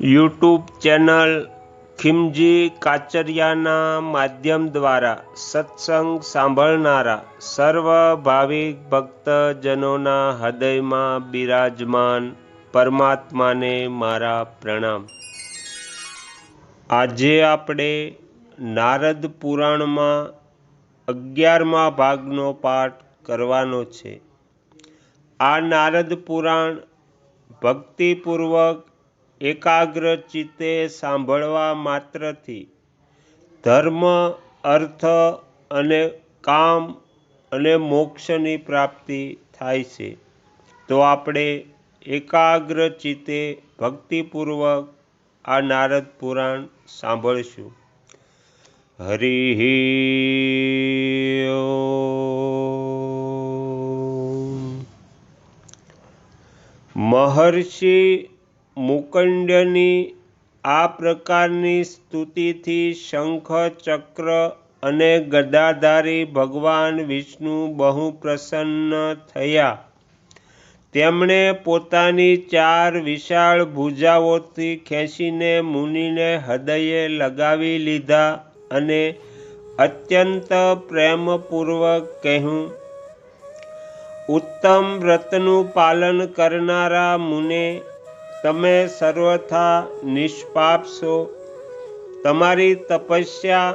YouTube channel ખિમજી કાચરિયાના માધ્યમ દ્વારા સત્સંગ સાંભળનારા સર્વ ભાવિક ભક્તજનોના હૃદયમાં બિરાજમાન પરમાત્માને મારા પ્રણામ. આજે આપણે નારદ પુરાણમાં અગિયારમા ભાગનો પાઠ કરવાનો છે. આ નારદ પુરાણ ભક્તિપૂર્વક એકાગ્ર ચિત્તે સાંભળવા માત્રથી ધર્મ, અર્થ અને કામ અને મોક્ષની પ્રાપ્તિ થાય છે. તો આપણે એકાગ્ર ચિત્તે ભક્તિપૂર્વક આ નારદ પુરાણ સાંભળશું. હરિ મહર્ષિ મુકંડ્યની આ પ્રકારની સ્તુતિથી શંખ, ચક્ર અને ગદાધારી ભગવાન વિષ્ણુ બહુ પ્રસન્ન થયા. તેમણે પોતાની ચાર વિશાળ ભુજાઓથી ખેંચીને મુનિને હૃદયે લગાવી લીધા અને અત્યંત પ્રેમપૂર્વક કહ્યું, ઉત્તમ વ્રતનું પાલન કરનારા મુને તમે સર્વથા નિષ્પાપ છો તમારી તપસ્યા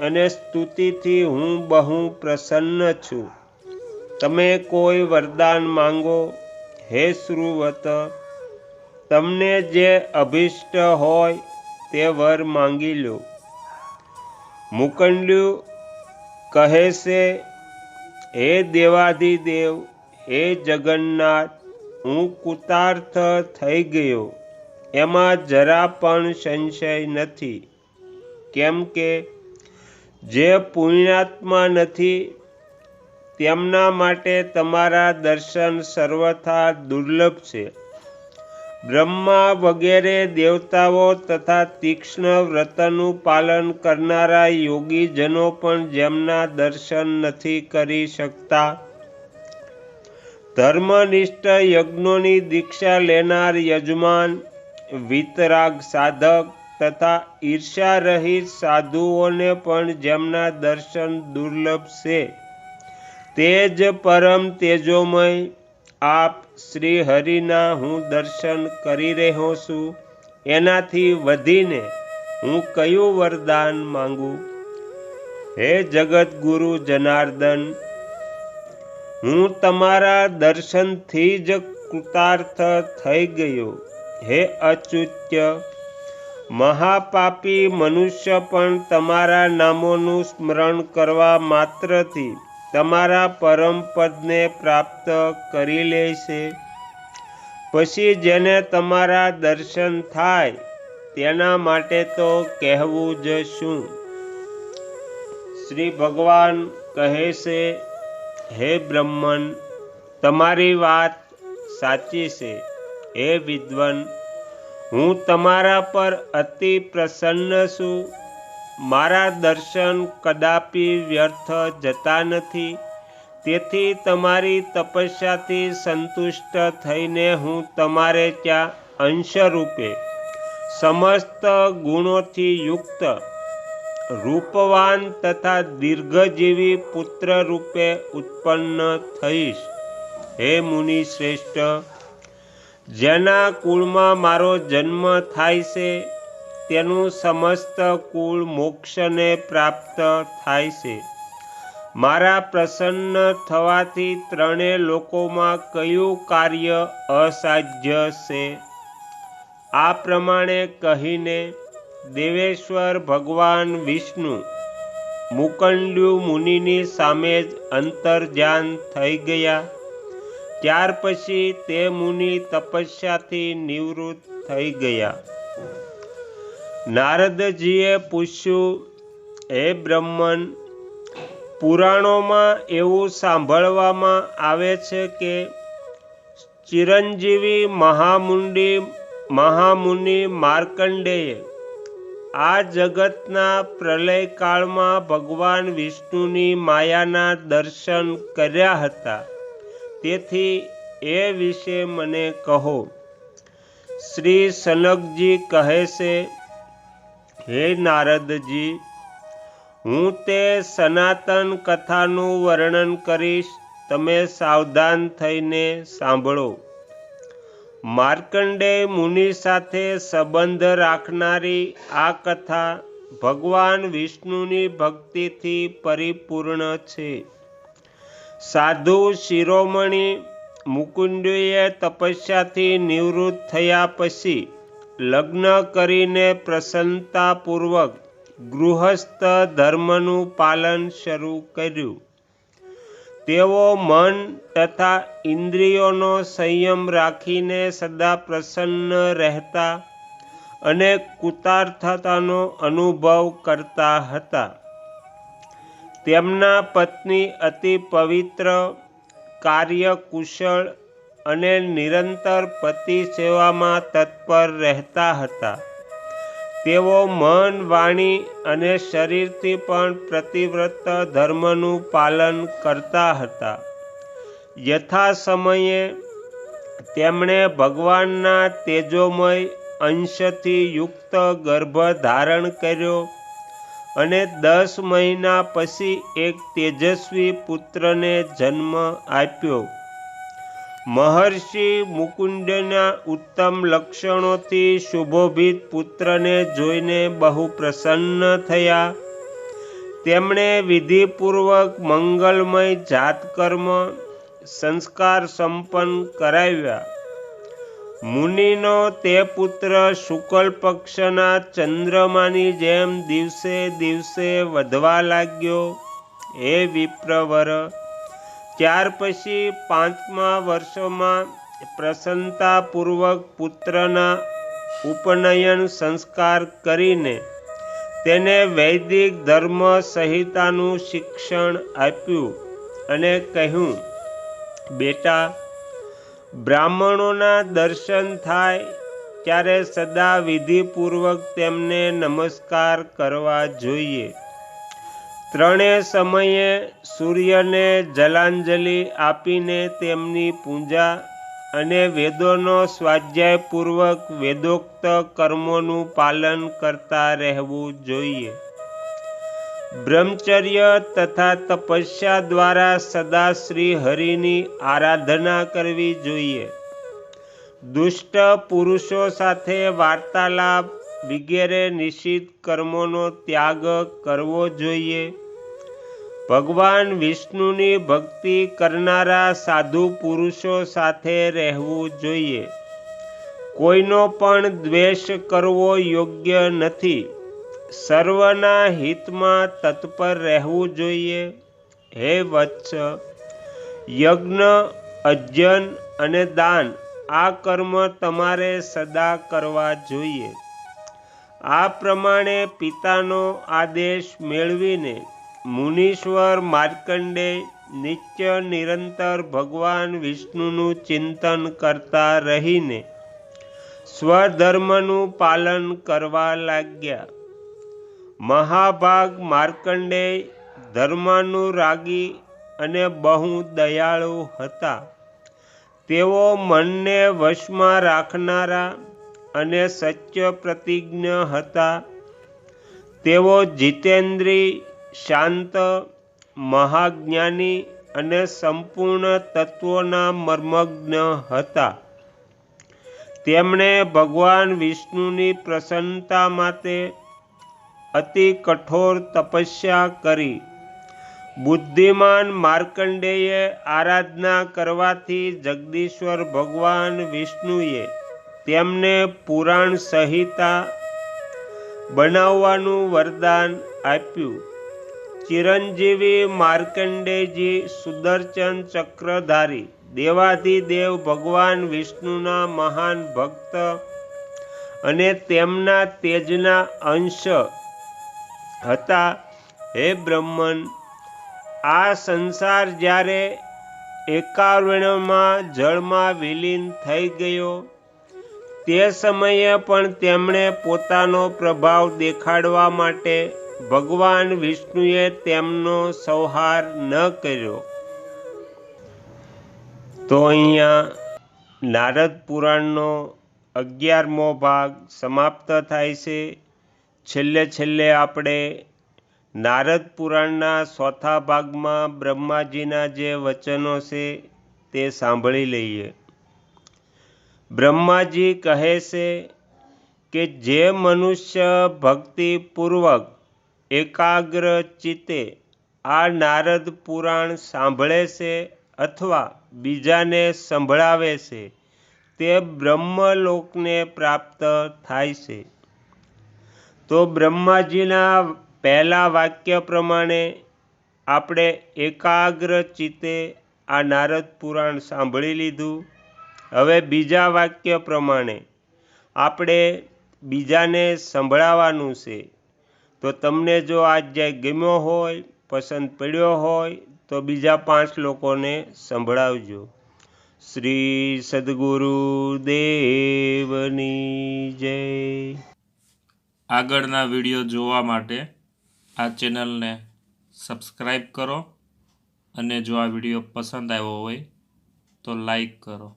અને સ્તુતિથી હું બહુ પ્રસન્ન છું. તમે કોઈ વરદાન માંગો, હે શ્રુવત, તમને જે અભિષ્ટ હોય તે વર માંગી લો. મુકંડ્યુ કહે છે, હે દેવાધિદેવ, હે જગન્નાથ હું કૃતાર્થ થઈ ગયો. એમાં જરા પણ સંશય નથી. કેમ કે જે પુણ્યાત્મા નથી, તેમના માટે તમારા દર્શન સર્વથા દુર્લભ છે. બ્રહ્મા વગેરે દેવતાઓ તથા તીક્ષ્ણ વ્રતનું પાલન કરનારા યોગીજનો પણ જેમના દર્શન નથી કરી શકતા ધર્મનિષ્ઠ યજ્ઞોની દીક્ષા લેનાર યજમાન, વિતરાગ સાધક તથા ઈર્ષા રહિત સાધુઓને પણ જેમના દર્શન દુર્લભ છે. તે જ પરમ તેજોમય, આપ શ્રી હરિના હું દર્શન કરી રહ્યો છું. એનાથી વધીને હું કયું વરદાન માંગુ? હે જગત ગુરુ જનાર્દન હું તમારા દર્શનથી જ કૃતાર્થ થઈ ગયો. હે અચુત્ય, મહાપાપી મનુષ્ય પણ તમારા નામોનું સ્મરણ કરવા માત્રથી તમારા પરમ પદને પ્રાપ્ત કરી લે છે. પછી જેને તમારા દર્શન થાય, તેના માટે તો કહેવું જ શું? શ્રી ભગવાન કહે છે હે બ્રહ્મન, તમારી વાત સાચી છે, હે વિદ્વન. હું તમારા પર અતિ પ્રસન્ન છું. મારા દર્શન કદાપી વ્યર્થ જતા નથી. તેથી તમારી તપસ્યાથી સંતુષ્ટ થઈને હું તમારે ત્યાં અંશરૂપે સમસ્ત ગુણોથી યુક્ત રૂપવાન તથા દીર્ઘજીવી પુત્ર રૂપે ઉત્પન્ન થઈશ. હે મુનિ શ્રેષ્ઠ, જેના કુળમાં મારો જન્મ થાય છે, તેનું સમસ્ત કુળ મોક્ષને પ્રાપ્ત થાય છે. મારા પ્રસન્ન થવાથી ત્રણેય લોકોમાં કયું કાર્ય અસાધ્ય છે? આ પ્રમાણે કહીને દેવેશ્વર ભગવાન વિષ્ણુ મુકંડ્યુ મુનિની સામે જ અંતર્ધ્યાન થઈ ગયા. ત્યાર પછી તે મુનિ તપસ્યાથી નિવૃત્ત થઈ ગયા. નારદજીએ પૂછ્યું, હે બ્રહ્મન, પુરાણોમાં એવું સાંભળવામાં આવે છે કે ચિરંજીવી મહામુંડી, મહામુનિ માર્કંડેય આ જગતના પ્રલયકાળમાં ભગવાન વિષ્ણુની માયાના દર્શન કર્યા હતા. તેથી એ વિશે મને કહો. શ્રી સનકજી કહે છે, હે નારદજી, હું તે સનાતન કથાનું વર્ણન કરીશ. તમે સાવધાન થઈને સાંભળો. માર્કંડેય મુનિ સાથે સંબંધ રાખનારી આ કથા ભગવાન વિષ્ણુની ભક્તિથી પરિપૂર્ણ છે. સાધુ શિરોમણી મુકુંડુએ તપસ્યાથી નિવૃત્ત થયા પછી લગ્ન કરીને પ્રસન્નતાપૂર્વક ગૃહસ્થ ધર્મનું પાલન શરૂ કર્યું. તેઓ મન તથા ઇન્દ્રિયોનો સંયમ રાખીને સદા પ્રસન્ન રહેતા અને કૃતાર્થતાનો અનુભવ કરતા હતા. તેમના પત્ની અતિ પવિત્ર, કાર્યકુશળ અને નિરંતર પતિ સેવામાં તત્પર રહેતા હતા. તેઓ મન, વાણી અને શરીરથી પણ પ્રતિવ્રત ધર્મનું પાલન કરતા હતા. યથા સમયે તેમણે ભગવાનના તેજોમય અંશથી યુક્ત ગર્ભ ધારણ કર્યો અને દસ મહિના પછી એક તેજસ્વી પુત્રને જન્મ આપ્યો. મહર્ષિ મુકુંદના ઉત્તમ લક્ષણોથી શુભોભિત પુત્રને જોઈને બહુ પ્રસન્ન થયા. તેમણે વિધિપૂર્વક મંગલમય જાતકર્મ સંસ્કાર સંપન્ન કરાવ્યા. મુનિનો તે પુત્ર શુકલ પક્ષના ચંદ્રમાની જેમ દિવસે દિવસે વધવા લાગ્યો. હે વિપ્રવર ત્યાર પછી પાંચમા વર્ષોમાં પ્રસન્નતાપૂર્વક પુત્રના ઉપનયન સંસ્કાર કરીને તેને વૈદિક ધર્મ સંહિતાનું શિક્ષણ આપ્યું અને કહ્યું, બેટા, બ્રાહ્મણોના દર્શન થાય ત્યારે સદા વિધિપૂર્વક તેમને નમસ્કાર કરવા જોઈએ. ત્રણેય સમયે સૂર્યને જલાંજલિ આપીને તેમની પૂજા અને વેદોનો સ્વાધ્યાયપૂર્વક વેદોક્ત કર્મોનું પાલન કરતા રહેવું જોઈએ. બ્રહ્મચર્ય તથા તપસ્યા દ્વારા સદા શ્રી હરિની આરાધના કરવી જોઈએ. દુષ્ટ પુરુષો સાથે વાર્તાલાપ વગેરે નિશ્ચિત કર્મોનો ત્યાગ કરવો જોઈએ. ભગવાન વિષ્ણુની ભક્તિ કરનારા સાધુ પુરુષો સાથે રહેવું જોઈએ. કોઈનો પણ દ્વેષ કરવો યોગ્ય નથી. સર્વના હિતમાં તત્પર રહેવું જોઈએ. હે વત્સ, યજ્ઞ અજ્જન અને દાન આ કર્મ તમારે સદા કરવા જોઈએ. આ પ્રમાણે પિતાનો આદેશ મેળવીને મુનીશ્વર માર્કંડે નિત્ય નિરંતર ભગવાન વિષ્ણુનું ચિંતન કરતા રહીને સ્વધર્મનું પાલન કરવા લાગ્યા. મહાભાગ માર્કંડેય ધર્માનુરાગી અને બહુ દયાળુ હતા. તેઓ મનને વશમાં રાખનારા અને સત્ય પ્રતિજ્ઞ હતા. તેઓ જીતેન્દ્રી, શાંત, મહાજ્ઞાની અને સંપૂર્ણ તત્વોના મર્મજ્ઞ હતા. તેમણે ભગવાન વિષ્ણુની પ્રસન્નતા માટે અતિ કઠોર તપસ્યા કરી. બુદ્ધિમાન માર્કંડેયે આરાધના કરવાથી જગદીશ્વર ભગવાન વિષ્ણુએ તેમને પુરાણ સંહિતા બનાવવાનું વરદાન આપ્યું. ચિરંજીવી માર્કંડેજી સુદર્શન ચક્રધારી દેવાધિદેવ ભગવાન વિષ્ણુના મહાન ભક્ત અને તેમના તેજના અંશ હતા. હે બ્રહ્મન, આ સંસાર જ્યારે એકાવણમાં જળમાં વિલીન થઈ ગયો તે સમયે પણ તેમણે પોતાનો પ્રભાવ દેખાડવા માટે ભગવાન વિષ્ણુએ તેમનો સંહાર ન કર્યો. તો અહીંયા નારદ પુરાણનો અગિયારમો ભાગ સમાપ્ત થાય છે. છેલ્લે છેલ્લે આપણે નારદ પુરાણના ચોથા ભાગમાં બ્રહ્માજીના જે વચનો છે તે સાંભળી લઈએ. બ્રહ્માજી કહે છે કે જે મનુષ્ય ભક્તિપૂર્વક એકાગ્ર ચિત્તે આ નારદ પુરાણ સાંભળે છે અથવા બીજાને સંભળાવે છે, તે બ્રહ્મલોકને પ્રાપ્ત થાય છે. તો બ્રહ્માજીના પહેલા વાક્ય પ્રમાણે આપણે એકાગ્ર ચિત્તે આ નારદ પુરાણ સાંભળી લીધું. હવે બીજા વાક્ય પ્રમાણે આપણે બીજાને સંભળાવવાનું છે. તો તમને જો આ જે ગમ્યો હોય, પસંદ પડ્યો હોય, તો બીજા પાંચ લોકોને સંભળાવજો. શ્રી સદગુરુ દેવની જય. આગળના વીડિયો જોવા માટે આ ચેનલને સબસ્ક્રાઈબ કરો અને જો આ વીડિયો પસંદ આવ્યો હોય તો લાઈક કરો.